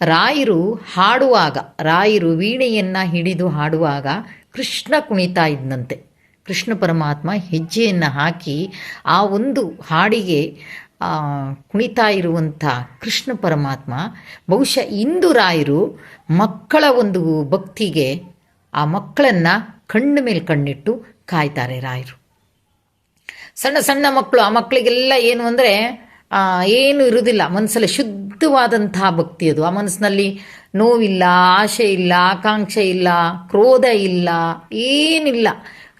ರಾಯರು ಹಾಡುವಾಗ, ರಾಯರು ವೀಣೆಯನ್ನು ಹಿಡಿದು ಹಾಡುವಾಗ ಕೃಷ್ಣ ಕುಣಿತಾ ಇದ್ದಂತೆ ಕೃಷ್ಣ ಪರಮಾತ್ಮ ಹೆಜ್ಜೆಯನ್ನು ಹಾಕಿ ಆ ಒಂದು ಹಾಡಿಗೆ ಕುಣಿತಾ ಇರುವಂಥ ಕೃಷ್ಣ ಪರಮಾತ್ಮ ಬಹುಶಃ ಇಂದು ರಾಯರು ಮಕ್ಕಳ ಒಂದು ಭಕ್ತಿಗೆ ಆ ಮಕ್ಕಳನ್ನು ಕಣ್ಣ ಮೇಲೆ ಕಣ್ಣಿಟ್ಟು ಕಾಯ್ತಾರೆ ರಾಯರು. ಸಣ್ಣ ಸಣ್ಣ ಮಕ್ಕಳು ಆ ಮಕ್ಕಳಿಗೆಲ್ಲ ಏನು ಅಂದರೆ ಏನು ಇರುವುದಿಲ್ಲ ಮನಸ್ಸಲ್ಲಿ ಶುದ್ಧವಾದಂತಹ ಭಕ್ತಿ ಅದು. ಆ ಮನಸ್ಸಿನಲ್ಲಿ ನೋವಿಲ್ಲ, ಆಶೆ ಇಲ್ಲ, ಆಕಾಂಕ್ಷೆ ಇಲ್ಲ, ಕ್ರೋಧ ಇಲ್ಲ, ಏನಿಲ್ಲ.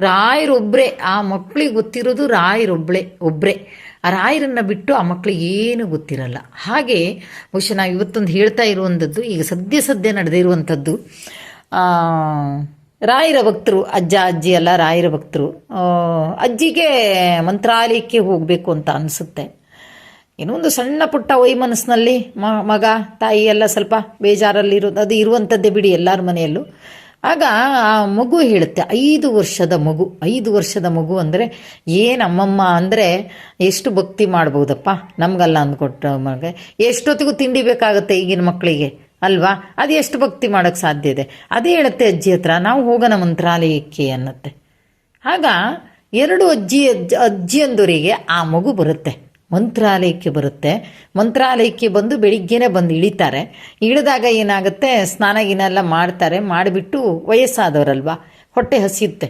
ರಾಯರೊಬ್ಬರೇ ಆ ಮಕ್ಕಳಿಗೆ ಗೊತ್ತಿರೋದು ರಾಯರೊಬ್ಬಳೆ ಒಬ್ಬರೇ ಆ ರಾಯರನ್ನು ಬಿಟ್ಟು ಆ ಮಕ್ಕಳಿಗೆ ಏನು ಗೊತ್ತಿರಲ್ಲ. ಹಾಗೆ ಬಹುಶಃ ನಾವು ಇವತ್ತೊಂದು ಹೇಳ್ತಾ ಇರುವಂಥದ್ದು, ಈಗ ಸದ್ಯ ಸದ್ಯ ನಡೆದಿರುವಂಥದ್ದು ರಾಯರ ಭಕ್ತರು, ಅಜ್ಜ, ಅಜ್ಜಿ ಅಲ್ಲ ರಾಯರ ಭಕ್ತರು ಅಜ್ಜಿಗೆ ಮಂತ್ರಾಲಯಕ್ಕೆ ಹೋಗಬೇಕು ಅಂತ ಅನಿಸುತ್ತೆ. ಏನೋ ಒಂದು ಸಣ್ಣ ಪುಟ್ಟ ವೈಮನಸ್ಸಿನಲ್ಲಿ ಮ, ಮಗ, ತಾಯಿ ಎಲ್ಲ ಸ್ವಲ್ಪ ಬೇಜಾರಲ್ಲಿರೋ, ಅದು ಇರುವಂಥದ್ದೇ ಬಿಡಿ ಎಲ್ಲರ ಮನೆಯಲ್ಲೂ. ಆಗ ಆ ಮಗು ಹೇಳುತ್ತೆ, ಐದು ವರ್ಷದ ಮಗು, ಐದು ವರ್ಷದ ಮಗು ಅಂದರೆ ಏನು ಅಮ್ಮಮ್ಮ ಅಂದರೆ ಎಷ್ಟು ಭಕ್ತಿ ಮಾಡ್ಬೋದಪ್ಪ, ನಮಗಲ್ಲ ಅಂದ್ಕೊಟ್ಟು ಮಗ. ಎಷ್ಟೊತ್ತಿಗೂ ತಿಂಡಿ ಬೇಕಾಗುತ್ತೆ ಈಗಿನ ಮಕ್ಕಳಿಗೆ, ಅಲ್ವಾ? ಅದು ಎಷ್ಟು ಭಕ್ತಿ ಮಾಡೋಕ್ಕೆ ಸಾಧ್ಯ ಇದೆ? ಅದೇ ಹೇಳುತ್ತೆ ಅಜ್ಜಿ ಹತ್ರ, ನಾವು ಹೋಗೋಣ ಮಂತ್ರಾಲಯಕ್ಕೆ, ಅನ್ನತ್ತೆ. ಆಗ ಎರಡು ಅಜ್ಜಿ, ಅಜ್ಜ ಅಜ್ಜಿಯಂದೋರಿಗೆ ಆ ಮಗು ಬರುತ್ತೆ. ಮಂತ್ರಾಲಯಕ್ಕೆ ಬರುತ್ತೆ. ಮಂತ್ರಾಲಯಕ್ಕೆ ಬಂದು ಬೆಳಿಗ್ಗೆನೆ ಬಂದು ಇಳಿತಾರೆ. ಇಳಿದಾಗ ಏನಾಗುತ್ತೆ? ಸ್ನಾನ ಗೀನ ಎಲ್ಲ ಮಾಡ್ತಾರೆ. ಮಾಡಿಬಿಟ್ಟು ವಯಸ್ಸಾದವರಲ್ವಾ? ಹೊಟ್ಟೆ ಹಸಿಯುತ್ತೆ.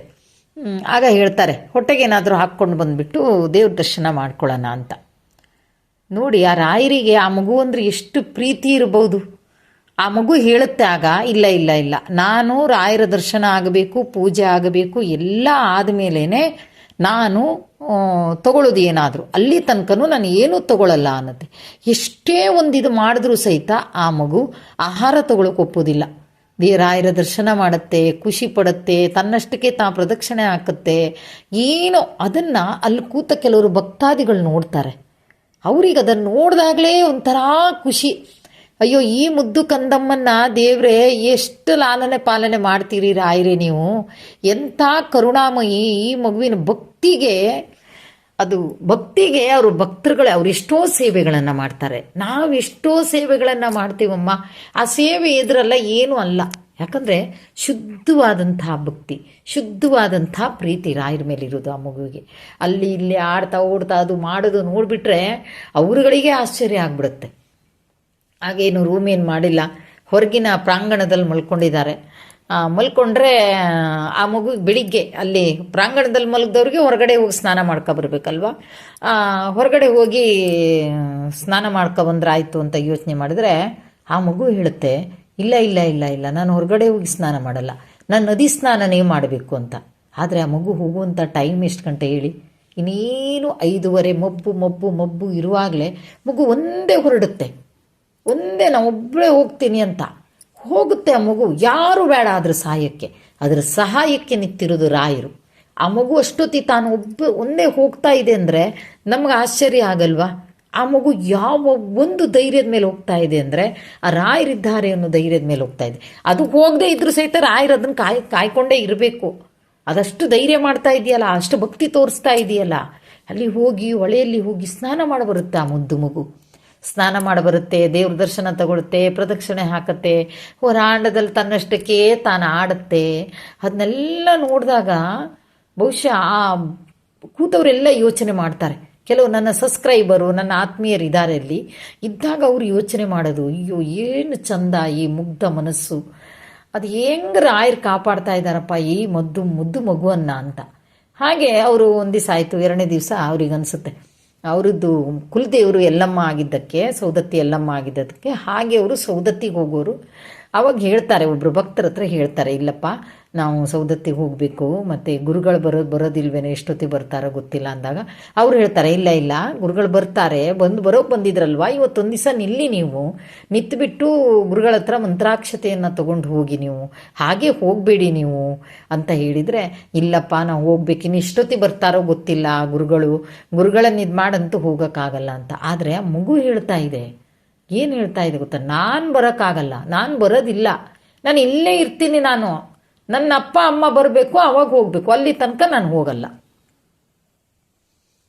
ಆಗ ಹೇಳ್ತಾರೆ, ಹೊಟ್ಟೆಗೆ ಏನಾದರೂ ಹಾಕ್ಕೊಂಡು ಬಂದುಬಿಟ್ಟು ದೇವ್ರ ದರ್ಶನ ಮಾಡ್ಕೊಳ್ಳೋಣ ಅಂತ. ನೋಡಿ, ಆ ರಾಯರಿಗೆ, ಆ ಮಗು ಅಂದರೆ ಎಷ್ಟು ಪ್ರೀತಿ ಇರಬಹುದು ಆ ಮಗು ಹೇಳುತ್ತೆ ಆಗ, ಇಲ್ಲ ಇಲ್ಲ ಇಲ್ಲ. ನಾನು ರಾಯರ ದರ್ಶನ ಆಗಬೇಕು, ಪೂಜೆ ಆಗಬೇಕು, ಎಲ್ಲ ಆದಮೇಲೆ ನಾನು ತಗೊಳ್ಳೋದು ಏನಾದರೂ, ಅಲ್ಲಿ ತನಕನೂ ನಾನು ಏನೂ ತಗೊಳ್ಳಲ್ಲ ಅನ್ನತ್ತೆ. ಎಷ್ಟೇ ಒಂದು ಇದು ಮಾಡಿದ್ರೂ ಸಹಿತ ಆ ಮಗು ಆಹಾರ ತಗೊಳಕ್ಕೆ ಒಪ್ಪೋದಿಲ್ಲ. ರಾಯರ ದರ್ಶನ ಮಾಡುತ್ತೆ, ಖುಷಿ ಪಡುತ್ತೆ, ತನ್ನಷ್ಟಕ್ಕೆ ತಾ ಪ್ರದಕ್ಷಿಣೆ ಹಾಕುತ್ತೆ. ಏನೋ, ಅದನ್ನು ಅಲ್ಲಿ ಕೂತ ಕೆಲವರು ಭಕ್ತಾದಿಗಳು ನೋಡ್ತಾರೆ. ಅವ್ರಿಗೆ ಅದನ್ನು ನೋಡಿದಾಗಲೇ ಒಂಥರ ಖುಷಿ. ಅಯ್ಯೋ, ಈ ಮುದ್ದು ಕಂದಮ್ಮನ್ನ ದೇವ್ರೆ, ಎಷ್ಟು ಲಾಲನೆ ಪಾಲನೆ ಮಾಡ್ತೀರಿ ರಾಯರೇ ನೀವು? ಎಂಥ ಕರುಣಾಮಯಿ ಈ ಮಗುವಿನ ಭಕ್ತಿಗೆ, ಅದು ಭಕ್ತಿಗೆ ಅವರು ಭಕ್ತರುಗಳೇ, ಅವ್ರು ಎಷ್ಟೋ ಸೇವೆಗಳನ್ನು ಮಾಡ್ತಾರೆ. ನಾವು ಎಷ್ಟೋ ಸೇವೆಗಳನ್ನು ಮಾಡ್ತೀವಮ್ಮ. ಆ ಸೇವೆ ಇದ್ರಲ್ಲ ಏನೂ ಅಲ್ಲ. ಯಾಕಂದರೆ ಶುದ್ಧವಾದಂಥ ಭಕ್ತಿ, ಶುದ್ಧವಾದಂಥ ಪ್ರೀತಿ ರಾಯರ ಮೇಲಿರೋದು ಆ ಮಗುವಿಗೆ. ಅಲ್ಲಿ ಇಲ್ಲಿ ಆಡ್ತಾ, ಓಡ್ತಾ, ಅದು ಮಾಡೋದು ನೋಡಿಬಿಟ್ರೆ ಅವರುಗಳಿಗೆ ಆಶ್ಚರ್ಯ ಆಗ್ಬಿಡುತ್ತೆ. ಹಾಗೇನು ರೂಮ್ ಏನು ಮಾಡಿಲ್ಲ. ಹೊರಗಿನ ಪ್ರಾಂಗಣದಲ್ಲಿ ಮಲ್ಕೊಂಡಿದ್ದಾರೆ. ಮಲ್ಕೊಂಡ್ರೆ, ಆ ಮಗು ಬೆಳಿಗ್ಗೆ ಅಲ್ಲಿ ಪ್ರಾಂಗಣದಲ್ಲಿ ಮಲಗಿದವ್ರಿಗೆ ಹೊರಗಡೆ ಹೋಗಿ ಸ್ನಾನ ಮಾಡ್ಕೊಬರ್ಬೇಕಲ್ವಾ ಹೊರಗಡೆ ಹೋಗಿ, ಸ್ನಾನ ಮಾಡ್ಕೊ ಬಂದ್ರೆ ಆಯಿತು ಅಂತ ಯೋಚನೆ ಮಾಡಿದ್ರೆ ಆ ಮಗು ಹೇಳುತ್ತೆ, ಇಲ್ಲ ಇಲ್ಲ ಇಲ್ಲ ಇಲ್ಲ, ನಾನು ಹೊರಗಡೆ ಹೋಗಿ ಸ್ನಾನ ಮಾಡಲ್ಲ. ನಾನು ನದಿ ಸ್ನಾನನೇ ಮಾಡಬೇಕು ಅಂತ. ಆದರೆ ಆ ಮಗು ಹೋಗುವಂಥ ಟೈಮ್ ಎಷ್ಟು ಗಂಟೆ ಹೇಳಿ? ಇನ್ನೇನು ಐದೂವರೆ, ಮಬ್ಬು ಮಬ್ಬು ಮಬ್ಬು ಇರುವಾಗಲೇ ಮಗು ಒಂದೇ ಹೊರಡುತ್ತೆ. ಒಂದೇ ನಾನು ಒಬ್ಬಳೇ ಹೋಗ್ತೀನಿ ಅಂತ. ಹೋಗುತ್ತೆ ಆ ಮಗು. ಯಾರು ಬೇಡ ಅದ್ರ ಸಹಾಯಕ್ಕೆ. ಅದರ ಸಹಾಯಕ್ಕೆ ನಿಂತಿರೋದು ರಾಯರು. ಆ ಮಗು ಅಷ್ಟೊತ್ತಿ ತಾನು ಒಬ್ಬ ಒಂದೇ ಹೋಗ್ತಾ ಇದೆ ಅಂದರೆ ನಮ್ಗೆ ಆಶ್ಚರ್ಯ ಆಗಲ್ವಾ? ಆ ಮಗು ಯಾವ ಒಂದು ಧೈರ್ಯದ ಮೇಲೆ ಹೋಗ್ತಾ ಇದೆ ಅಂದರೆ ಆ ರಾಯರಿದ್ದಾರೆ ಅನ್ನೋ ಧೈರ್ಯದ ಮೇಲೆ ಹೋಗ್ತಾ ಇದೆ. ಅದು ಹೋಗದೆ ಇದ್ರೂ ಸಹಿತ ರಾಯರು ಅದನ್ನು ಕಾಯ್, ಕಾಯ್ಕೊಂಡೇ ಇರಬೇಕು. ಅದಷ್ಟು ಧೈರ್ಯ ಮಾಡ್ತಾ ಇದೆಯಲ್ಲ, ಅಷ್ಟು ಭಕ್ತಿ ತೋರಿಸ್ತಾ ಇದೆಯಲ್ಲ. ಅಲ್ಲಿ ಹೋಗಿ ಹೊಳೆಯಲ್ಲಿ ಹೋಗಿ ಸ್ನಾನ ಮಾಡಿ ಬರುತ್ತೆ ಆ ಮುದ್ದು ಮಗು? ಸ್ನಾನ ಮಾಡಿ ಬರುತ್ತೆ, ದೇವ್ರ ದರ್ಶನ ತಗೊಳುತ್ತೆ, ಪ್ರದಕ್ಷಿಣೆ ಹಾಕತ್ತೆ, ಹೊರಾಂಡದಲ್ಲಿ ತನ್ನಷ್ಟಕ್ಕೆ ತಾನು ಆಡುತ್ತೆ. ಅದನ್ನೆಲ್ಲ ನೋಡಿದಾಗ ಬಹುಶಃ ಆ ಕೂತವರೆಲ್ಲ ಯೋಚನೆ ಮಾಡ್ತಾರೆ. ಕೆಲವು ನನ್ನ ಸಬ್ಸ್ಕ್ರೈಬರು, ನನ್ನ ಆತ್ಮೀಯರು ಇದ್ದಾರೆ ಅಲ್ಲಿ. ಇದ್ದಾಗ ಅವರು ಯೋಚನೆ ಮಾಡೋದು, ಅಯ್ಯೋ, ಏನು ಚಂದ ಈ ಮುಗ್ಧ ಮನಸ್ಸು. ಅದು ಹೆಂಗೆ ರಾಯರ್ ಕಾಪಾಡ್ತಾ ಇದ್ದಾರಪ್ಪ ಈ ಮದ್ದು, ಮುದ್ದು ಮಗುವನ್ನ ಅಂತ. ಹಾಗೆ ಅವರು ಒಂದು ದಿವಸ ಆಯಿತು, ಎರಡನೇ ದಿವಸ ಅವ್ರಿಗೆ ಅನಿಸುತ್ತೆ ಅವರದ್ದು ಕುಲದೇವರು ಎಲ್ಲಮ್ಮ ಆಗಿದ್ದಕ್ಕೆ, ಸೌದತ್ತಿ ಎಲ್ಲಮ್ಮ ಆಗಿದ್ದಕ್ಕೆ ಹಾಗೆ ಅವರು ಸೌದತ್ತಿಗೆ ಹೋಗೋರು. ಅವಾಗ ಹೇಳ್ತಾರೆ, ಒಬ್ರು ಭಕ್ತರ ಹತ್ರ ಹೇಳ್ತಾರೆ, ಇಲ್ಲಪ್ಪ ನಾವು ಸೌದತ್ತಿಗೆ ಹೋಗಬೇಕು, ಮತ್ತು ಗುರುಗಳು ಬರೋದು ಬರೋದಿಲ್ವೇನೋ ಎಷ್ಟೊತ್ತಿಗೆ ಬರ್ತಾರೋ ಗೊತ್ತಿಲ್ಲ ಅಂದಾಗ ಅವ್ರು ಹೇಳ್ತಾರೆ, ಇಲ್ಲ ಇಲ್ಲ, ಗುರುಗಳು ಬರ್ತಾರೆ, ಬಂದು, ಬರೋಕೆ ಬಂದಿದ್ರಲ್ವಾ? ಇವತ್ತೊಂದು ದಿವಸ ನಿಲ್ಲಿ ನೀವು. ನಿಂತ್ಬಿಟ್ಟು ಗುರುಗಳ ಹತ್ರ ಮಂತ್ರಾಕ್ಷತೆಯನ್ನು ತೊಗೊಂಡು ಹೋಗಿ ನೀವು. ಹಾಗೆ ಹೋಗಬೇಡಿ ನೀವು ಅಂತ ಹೇಳಿದರೆ, ಇಲ್ಲಪ್ಪ, ನಾವು ಹೋಗ್ಬೇಕು, ಇನ್ನು ಎಷ್ಟೊತ್ತಿಗೆ ಬರ್ತಾರೋ ಗೊತ್ತಿಲ್ಲ ಗುರುಗಳು. ಗುರುಗಳನ್ನು ಇದು ಮಾಡಂತೂ ಹೋಗೋಕ್ಕಾಗಲ್ಲ ಅಂತ. ಆದರೆ ಮಗು ಹೇಳ್ತಾ ಇದೆ. ಏನು ಹೇಳ್ತಾ ಇದೆ ಗೊತ್ತಾ? ನಾನು ಬರೋಕ್ಕಾಗಲ್ಲ. ನಾನು ಬರೋದಿಲ್ಲ. ನಾನು ಇಲ್ಲೇ ಇರ್ತೀನಿ ನಾನು. ನನ್ನ ಅಪ್ಪ, ಅಮ್ಮ ಬರಬೇಕು, ಅವಾಗ ಹೋಗಬೇಕು. ಅಲ್ಲಿ ತನಕ ನಾನು ಹೋಗಲ್ಲ.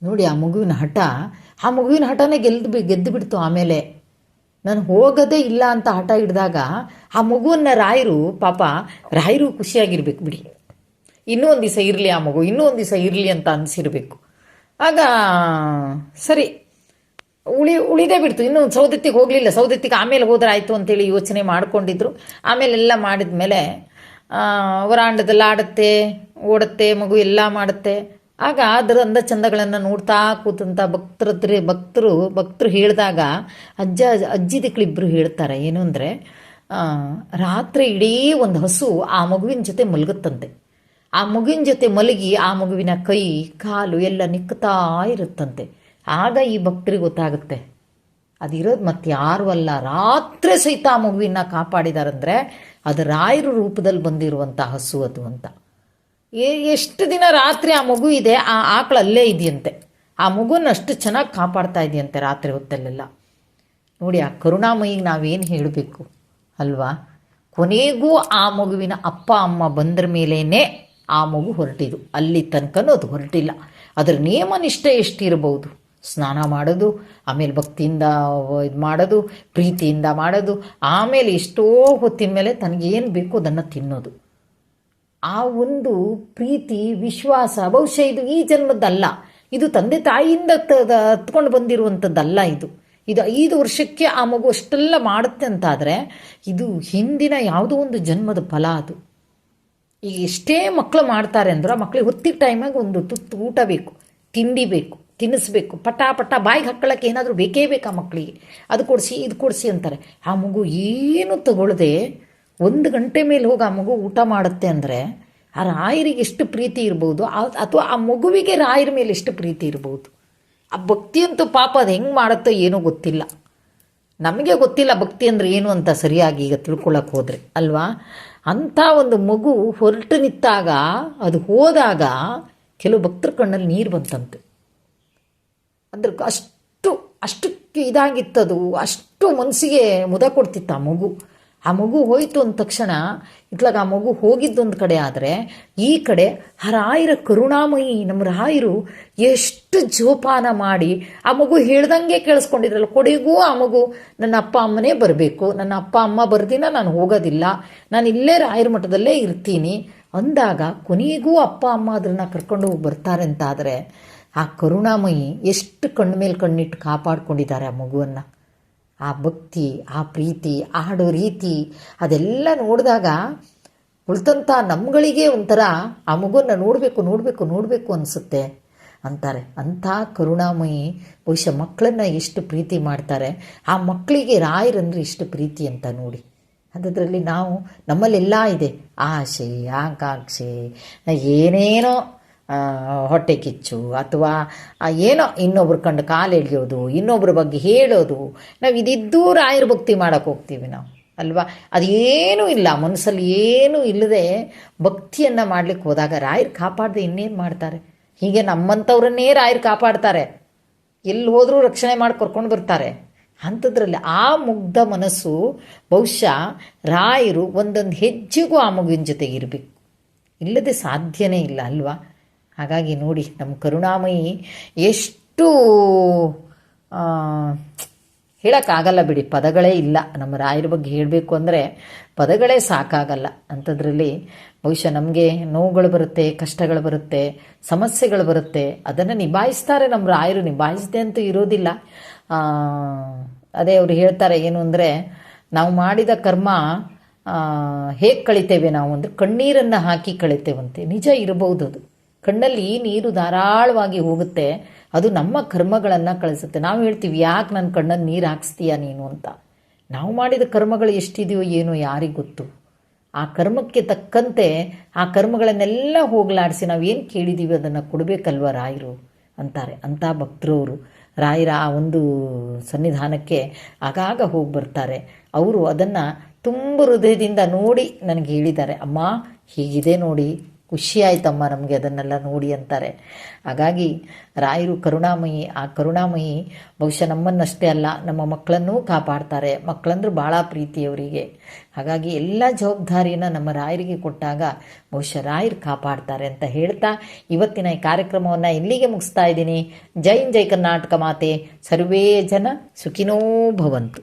ನೋಡಿ ಆ ಮಗುವಿನ ಹಠ. ಆ ಮಗುವಿನ ಹಠನೇ ಗೆಲ್ದು ಗೆದ್ದು ಬಿಡ್ತು ಆಮೇಲೆ. ನಾನು ಹೋಗೋದೇ ಇಲ್ಲ ಅಂತ ಹಠ ಹಿಡಿದಾಗ ಆ ಮಗುವನ್ನ ರಾಯರು, ಪಾಪ ರಾಯರು ಖುಷಿಯಾಗಿರ್ಬೇಕು ಬಿಡಿ. ಇನ್ನೂ ಒಂದು ದಿವಸ ಇರಲಿ ಆ ಮಗು ಇನ್ನೂ ಒಂದು ದಿವಸ ಇರಲಿ ಅಂತ ಅನಿಸಿರ್ಬೇಕು. ಆಗ ಸರಿ, ಉಳಿ, ಉಳಿದೇ ಬಿಡ್ತು. ಇನ್ನೂ ಸೌದತ್ತಿಗೆ ಹೋಗಲಿಲ್ಲ. ಸೌದತ್ತಿಗೆ ಆಮೇಲೆ ಹೋದ್ರೆ ಆಯಿತು ಅಂತೇಳಿ ಯೋಚನೆ ಮಾಡ್ಕೊಂಡಿದ್ರು. ಆಮೇಲೆ ಎಲ್ಲ ಮಾಡಿದ ಮೇಲೆ ವರಾಂಡದಲ್ಲಿ ಆಡುತ್ತೆ, ಓಡುತ್ತೆ, ಮಗು ಎಲ್ಲ ಮಾಡುತ್ತೆ. ಆಗ ಅದರ ಅಂದ ಚಂದಗಳನ್ನು ನೋಡ್ತಾ ಕೂತಂತ ಭಕ್ತರ ಹತ್ರ ಭಕ್ತರು ಭಕ್ತರು ಹೇಳಿದಾಗ ಅಜ್ಜ, ಅಜ್ಜಿ ದಿಕ್ಕಳಿಬ್ಬರು ಹೇಳ್ತಾರೆ, ಏನು ಅಂದರೆ ರಾತ್ರಿ ಇಡೀ ಒಂದು ಹಸು ಆ ಮಗುವಿನ ಜೊತೆ ಮಲಗುತ್ತಂತೆ. ಆ ಮಗುವಿನ ಜೊತೆ ಮಲಗಿ ಆ ಮಗುವಿನ ಕೈ, ಕಾಲು ಎಲ್ಲ ನಿಕ್ಕುತ್ತಾ ಇರುತ್ತಂತೆ. ಆಗ ಈ ಭಕ್ತರಿಗೆ ಗೊತ್ತಾಗುತ್ತೆ. ಅದಿರೋದು ಮತ್ತೆ ಯಾರು ಅಲ್ಲ, ರಾತ್ರಿ ಸಹಿತ ಆ ಮಗುವಿನ ಕಾಪಾಡಿದಾರಂದ್ರೆ ಅದು ರಾಯರ ರೂಪದಲ್ಲಿ ಬಂದಿರುವಂಥ ಹಸು ಅದು ಅಂತ. ಎಷ್ಟು ದಿನ ರಾತ್ರಿ ಆ ಮಗು ಇದೆ, ಆ ಆಕಳು ಅಲ್ಲೇ ಇದೆಯಂತೆ. ಆ ಮಗುನ ಅಷ್ಟು ಚೆನ್ನಾಗಿ ಕಾಪಾಡ್ತಾ ಇದೆಯಂತೆ ರಾತ್ರಿ ಹೊತ್ತಲ್ಲೆಲ್ಲ. ನೋಡಿ, ಆ ಕರುಣಾಮಯಿಗೆ ನಾವೇನು ಹೇಳಬೇಕು, ಅಲ್ವಾ? ಕೊನೆಗೂ ಆ ಮಗುವಿನ ಅಪ್ಪ, ಅಮ್ಮ ಬಂದ್ರ ಮೇಲೇ ಆ ಮಗು ಹೊರಟಿದು ಅಲ್ಲಿ ತನಕನೂ ಅದು ಹೊರಟಿಲ್ಲ. ಅದರ ನಿಯಮ ನಿಷ್ಠೆ ಎಷ್ಟಿರಬಹುದು ಸ್ನಾನ ಮಾಡೋದು, ಆಮೇಲೆ ಭಕ್ತಿಯಿಂದ ಇದು ಮಾಡೋದು, ಪ್ರೀತಿಯಿಂದ ಮಾಡೋದು, ಆಮೇಲೆ ಎಷ್ಟೋ ಹೊತ್ತಿನ ಮೇಲೆ ತನಗೇನು ಬೇಕು ಅದನ್ನು ತಿನ್ನೋದು. ಆ ಒಂದು ಪ್ರೀತಿ, ವಿಶ್ವಾಸ ಬಹುಶಃ ಇದು ಈ ಜನ್ಮದ್ದಲ್ಲ. ಇದು ತಂದೆ ತಾಯಿಯಿಂದ ಹತ್ಕೊಂಡು ಬಂದಿರುವಂಥದ್ದಲ್ಲ ಇದು. ಇದು ಐದು ವರ್ಷಕ್ಕೆ ಆ ಮಗು ಅಷ್ಟೆಲ್ಲ ಮಾಡುತ್ತೆ ಅಂತಾದರೆ ಇದು ಹಿಂದಿನ ಯಾವುದೋ ಒಂದು ಜನ್ಮದ ಫಲ ಅದು. ಈಗ ಎಷ್ಟೇ ಮಕ್ಕಳು ಮಾಡ್ತಾರೆ ಅಂದ್ರೆ ಆ ಮಕ್ಕಳಿಗೆ ಹೊತ್ತಿಗೆ ಟೈಮಾಗಿ ಒಂದು ತುತ್ತು ಊಟ ಬೇಕು, ತಿಂಡಿ ಬೇಕು. ತಿನ್ನಿಸ್ಬೇಕು. ಪಟ ಪಟ ಬಾಯಿಗೆ ಹಾಕ್ಕೊಳ್ಳೋಕೆ ಏನಾದರೂ ಬೇಕೇ ಬೇಕು ಮಕ್ಕಳಿಗೆ ಅದು ಕೊಡಿಸಿ, ಇದು ಕೊಡಿಸಿ ಅಂತಾರೆ. ಆ ಮಗು ಏನು ತಗೊಳ್ಳದೆ ಒಂದು ಗಂಟೆ ಮೇಲೆ ಹೋಗಿ ಆ ಮಗು ಊಟ ಮಾಡುತ್ತೆ ಅಂದರೆ ಆ ರಾಯರಿಗೆ ಎಷ್ಟು ಪ್ರೀತಿ ಇರ್ಬೋದು? ಅಥವಾ ಆ ಮಗುವಿಗೆ ರಾಯರ ಮೇಲೆ ಎಷ್ಟು ಪ್ರೀತಿ ಇರ್ಬೋದು? ಆ ಭಕ್ತಿ ಅಂತೂ ಪಾಪ ಅದು ಹೆಂಗೆ ಮಾಡುತ್ತೋ ಏನೋ ಗೊತ್ತಿಲ್ಲ. ನಮಗೆ ಗೊತ್ತಿಲ್ಲ ಭಕ್ತಿ ಅಂದರೆ ಏನು ಅಂತ ಸರಿಯಾಗಿ ಈಗ ತಿಳ್ಕೊಳ್ಳೋಕೆ ಹೋದರೆ, ಅಲ್ವಾ? ಅಂಥ ಒಂದು ಮಗು ಹೊರಟು ನಿಂತಾಗ, ಅದು ಹೋದಾಗ ಕೆಲವು ಭಕ್ತರ ಕಣ್ಣಲ್ಲಿ ನೀರು ಬಂತಂತೆ. ಅದ್ರ ಅಷ್ಟು, ಅಷ್ಟಕ್ಕೆ ಇದಾಗಿತ್ತದು. ಅಷ್ಟು ಮನಸ್ಸಿಗೆ ಮುದ ಕೊಡ್ತಿತ್ತು ಆ ಮಗು. ಆ ಮಗು ಹೋಯಿತು ಅಂದ ತಕ್ಷಣ, ಇತ್ಲಾಗ ಆ ಮಗು ಹೋಗಿದ್ದೊಂದು ಕಡೆ ಆದರೆ, ಈ ಕಡೆ ರಾಯರ ಕರುಣಾಮಯಿ ನಮ್ಮ ರಾಯರು ಎಷ್ಟು ಜೋಪಾನ ಮಾಡಿ, ಆ ಮಗು ಹೇಳ್ದಂಗೆ ಕೇಳಿಸ್ಕೊಂಡಿದ್ರಲ್ಲ, ಕೊಡಿಗೂ ಆ ಮಗು ನನ್ನ ಅಪ್ಪ ಅಮ್ಮನೇ ಬರಬೇಕು. ನನ್ನ ಅಪ್ಪ ಅಮ್ಮ ಬರ್ದಿನ ನಾನು ಹೋಗೋದಿಲ್ಲ. ನಾನು ಇಲ್ಲೇ ರಾಯರ ಮಠದಲ್ಲೇ ಇರ್ತೀನಿ. ಅಂದಾಗ ಕೊನೆಗೂ ಅಪ್ಪ ಅಮ್ಮ ಅದನ್ನ ಕರ್ಕೊಂಡು ಹೋಗಿ ಬರ್ತಾರೆ ಅಂತಾದರೆ ಆ ಕರುಣಾಮಯಿ ಎಷ್ಟು ಕಣ್ಣು ಮೇಲೆ ಕಣ್ಣಿಟ್ಟು ಕಾಪಾಡ್ಕೊಂಡಿದ್ದಾರೆ ಆ ಮಗುವನ್ನು. ಆ ಭಕ್ತಿ, ಆ ಪ್ರೀತಿ, ಆಡೋ ರೀತಿ, ಅದೆಲ್ಲ ನೋಡಿದಾಗ ಉಳ್ತಂಥ ನಮ್ಗಳಿಗೆ ಒಂಥರ ಆ ಮಗುವನ್ನು ನೋಡಬೇಕು ನೋಡಬೇಕು ನೋಡಬೇಕು ಅನಿಸುತ್ತೆ ಅಂತಾರೆ. ಅಂಥ ಕರುಣಾಮಯಿ ಬಹುಶಃ ಮಕ್ಕಳನ್ನು ಎಷ್ಟು ಪ್ರೀತಿ ಮಾಡ್ತಾರೆ. ಆ ಮಕ್ಕಳಿಗೆ ರಾಯರಂದ್ರೆ ಎಷ್ಟು ಪ್ರೀತಿ ಅಂತ ನೋಡಿ. ಅಂಥದ್ರಲ್ಲಿ ನಾವು ನಮ್ಮಲ್ಲೆಲ್ಲ ಇದೆ. ಆಶೆ, ಆಕಾಂಕ್ಷೆ, ಏನೇನೋ ಹೊಟ್ಟೆ ಕಿಚ್ಚು ಅಥವಾ ಏನೋ ಇನ್ನೊಬ್ರು ಕಂಡು ಕಾಲು ಎಳೆಯೋದು, ಇನ್ನೊಬ್ರ ಬಗ್ಗೆ ಹೇಳೋದು, ನಾವು ಇದಿದ್ದೂ ರಾಯರ ಭಕ್ತಿ ಮಾಡೋಕೆ ಹೋಗ್ತೀವಿ ನಾವು, ಅಲ್ವಾ? ಏನೂ ಇಲ್ಲ, ಮನಸ್ಸಲ್ಲಿ ಏನೂ ಇಲ್ಲದೆ ಭಕ್ತಿಯನ್ನು ಮಾಡ್ಲಿಕ್ಕೆ ಹೋದಾಗ ರಾಯರು ಕಾಪಾಡದೆ ಇನ್ನೇನು ಮಾಡ್ತಾರೆ? ಹೀಗೆ ನಮ್ಮಂಥವ್ರನ್ನೇ ರಾಯರು ಕಾಪಾಡ್ತಾರೆ. ಎಲ್ಲಿ ಹೋದರೂ ರಕ್ಷಣೆ ಮಾಡಿ ಕರ್ಕೊಂಡು ಬರ್ತಾರೆ. ಅಂಥದ್ರಲ್ಲಿ ಆ ಮುಗ್ಧ ಮನಸ್ಸು ಬಹುಶಃ ರಾಯರು ಒಂದೊಂದು ಹೆಜ್ಜೆಗೂ ಆ ಮಗುವಿನ ಜೊತೆಗೆ ಇರಬೇಕು ಇಲ್ಲದೆ ಸಾಧ್ಯನೇ ಇಲ್ಲ, ಅಲ್ವಾ? ಹಾಗಾಗಿ ನೋಡಿ, ನಮ್ಮ ಕರುಣಾಮಯಿ ಎಷ್ಟು ಹೇಳೋಕ್ಕಾಗಲ್ಲ ಬಿಡಿ, ಪದಗಳೇ ಇಲ್ಲ. ನಮ್ಮ ರಾಯರ ಬಗ್ಗೆ ಹೇಳಬೇಕು ಅಂದರೆ ಪದಗಳೇ ಸಾಕಾಗಲ್ಲ. ಅಂಥದ್ರಲ್ಲಿ ಬಹುಶಃ ನಮಗೆ ನೋವುಗಳು ಬರುತ್ತೆ, ಕಷ್ಟಗಳು ಬರುತ್ತೆ, ಸಮಸ್ಯೆಗಳು ಬರುತ್ತೆ. ಅದನ್ನು ನಿಭಾಯಿಸ್ತಾರೆ ನಮ್ಮ ರಾಯರು. ನಿಭಾಯಿಸದೆ ಅಂತೂ ಇರೋದಿಲ್ಲ. ಅದೇ ಅವರು ಹೇಳ್ತಾರೆ ಏನು ಅಂದರೆ, ನಾವು ಮಾಡಿದ ಕರ್ಮ ಹೇಗೆ ಕಳಿತೇವೆ ನಾವು? ಅಂದರೆ ಕಣ್ಣೀರನ್ನು ಹಾಕಿ ಕಳಿತೇವಂತೆ. ನಿಜ ಇರಬಹುದು ಅದು. ಕಣ್ಣಲ್ಲಿ ನೀರು ಧಾರಾಳವಾಗಿ ಹೋಗುತ್ತೆ, ಅದು ನಮ್ಮ ಕರ್ಮಗಳನ್ನು ಕಳಿಸುತ್ತೆ. ನಾವು ಹೇಳ್ತೀವಿ, ಯಾಕೆ ನನ್ನ ಕಣ್ಣಲ್ಲಿ ನೀರು ಹಾಕ್ಸ್ತೀಯ ನೀನು ಅಂತ. ನಾವು ಮಾಡಿದ ಕರ್ಮಗಳು ಎಷ್ಟಿದೆಯೋ ಏನೋ ಯಾರಿಗೆ ಗೊತ್ತು. ಆ ಕರ್ಮಕ್ಕೆ ತಕ್ಕಂತೆ ಆ ಕರ್ಮಗಳನ್ನೆಲ್ಲ ಹೋಗಲಾಡಿಸಿ ನಾವೇನು ಕೇಳಿದ್ದೀವಿ ಅದನ್ನು ಕೊಡಬೇಕಲ್ವ ರಾಯರು ಅಂತಾರೆ. ಅಂಥ ಭಕ್ತರವರು. ರಾಯರ ಆ ಒಂದು ಸನ್ನಿಧಾನಕ್ಕೆ ಆಗಾಗ ಹೋಗಿ ಬರ್ತಾರೆ. ಅವರು ಅದನ್ನು ತುಂಬ ಹೃದಯದಿಂದ ನೋಡಿ ನನಗೆ ಹೇಳಿದ್ದಾರೆ, ಅಮ್ಮ, ಹೀಗಿದೆ ನೋಡಿ. ಖುಷಿ ಆಯ್ತಮ್ಮ ನಮಗೆ ಅದನ್ನೆಲ್ಲ ನೋಡಿ ಅಂತಾರೆ. ಹಾಗಾಗಿ ರಾಯರು ಕರುಣಾಮಯಿ, ಆ ಕರುಣಾಮಯಿ ಬಹುಶಃ ನಮ್ಮನ್ನಷ್ಟೇ ಅಲ್ಲ, ನಮ್ಮ ಮಕ್ಕಳನ್ನೂ ಕಾಪಾಡ್ತಾರೆ. ಮಕ್ಕಳಂದ್ರೆ ಭಾಳ ಪ್ರೀತಿಯವರಿಗೆ. ಹಾಗಾಗಿ ಎಲ್ಲ ಜವಾಬ್ದಾರಿಯನ್ನು ನಮ್ಮ ರಾಯರಿಗೆ ಕೊಟ್ಟಾಗ ಬಹುಶಃ ರಾಯರು ಕಾಪಾಡ್ತಾರೆ ಅಂತ ಹೇಳ್ತಾ ಇವತ್ತಿನ ಈ ಕಾರ್ಯಕ್ರಮವನ್ನು ಇಲ್ಲಿಗೆ ಮುಗಿಸ್ತಾ ಇದ್ದೀನಿ. ಜೈನ್ ಜೈ ಕರ್ನಾಟಕ ಮಾತೆ. ಸರ್ವೇ ಜನ ಸುಖಿನೋ ಭವಂತು.